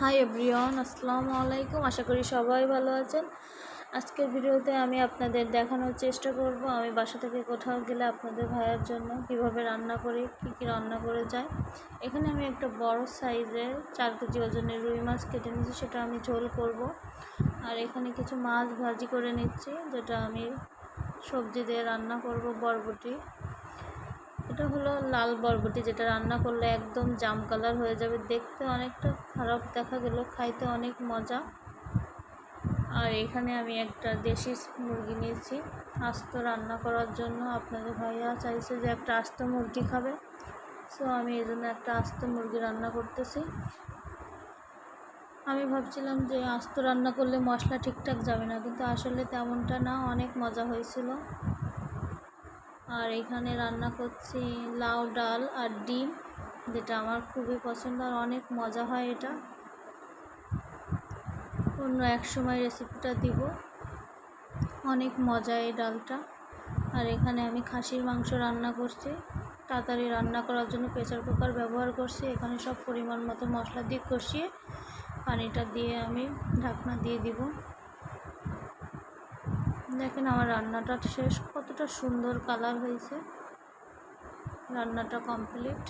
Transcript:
Hi everyone আসসালামু আলাইকুম আশা করি সবাই ভালো আছেন। আজকের ভিডিওতে আমি আপনাদের দেখানোর চেষ্টা করব। আমি বাসা থেকে কোথাও গেলে আপনাদের ভাইয়ের জন্য কীভাবে রান্না করি, কী কী রান্না করে যায় এখানে আমি একটা বড় সাইজের চার কেজি ওজনের রুই মাছ কেটে নিচ্ছি সেটা আমি ঝোল করব। আর এখানে কিছু মাছ ভাজি করে নিচ্ছি, যেটা আমি সবজি দিয়ে রান্না করব, বরবটি। এটা হলো লাল বরবটি যেটা রান্না করলে একদম জাম কালার হয়ে যাবে। দেখতে অনেকটা খারাপ দেখা গেল, খাইতে অনেক মজা। আর এখানে আমি একটা দেশি মুরগি নিয়েছি, আস্ত রান্না করার জন্য। আপনাদের ভাইয়া চাইছে যে একটা আস্ত মুরগি খাবে, সো আমি এই জন্য একটা আস্ত মুরগি রান্না করতেছি। আমি ভাবছিলাম যে আস্ত রান্না করলে মশলা ঠিকঠাক যাবে না, কিন্তু আসলে তেমনটা না, অনেক মজা হয়েছিল। আর এখানে রান্না করছি লাউ, ডাল আর ডিম, যেটা আমার খুবই পছন্দ আর অনেক মজা হয় এটা। অন্য এক সময় রেসিপিটা দিব। অনেক মজা এই ডালটা। আর এখানে আমি খাসির মাংস রান্না করছি। তাড়াতাড়ি রান্না করার জন্য প্রেসার কুকার ব্যবহার করছি। এখানে সব পরিমাণ মতো মশলা দিয়ে কষিয়ে পানিটা দিয়ে আমি ঢাকনা দিয়ে দিব। দেখেন আমার রান্নাটা শেষ কতটা সুন্দর কালার হয়েছে। রান্নাটা কমপ্লিট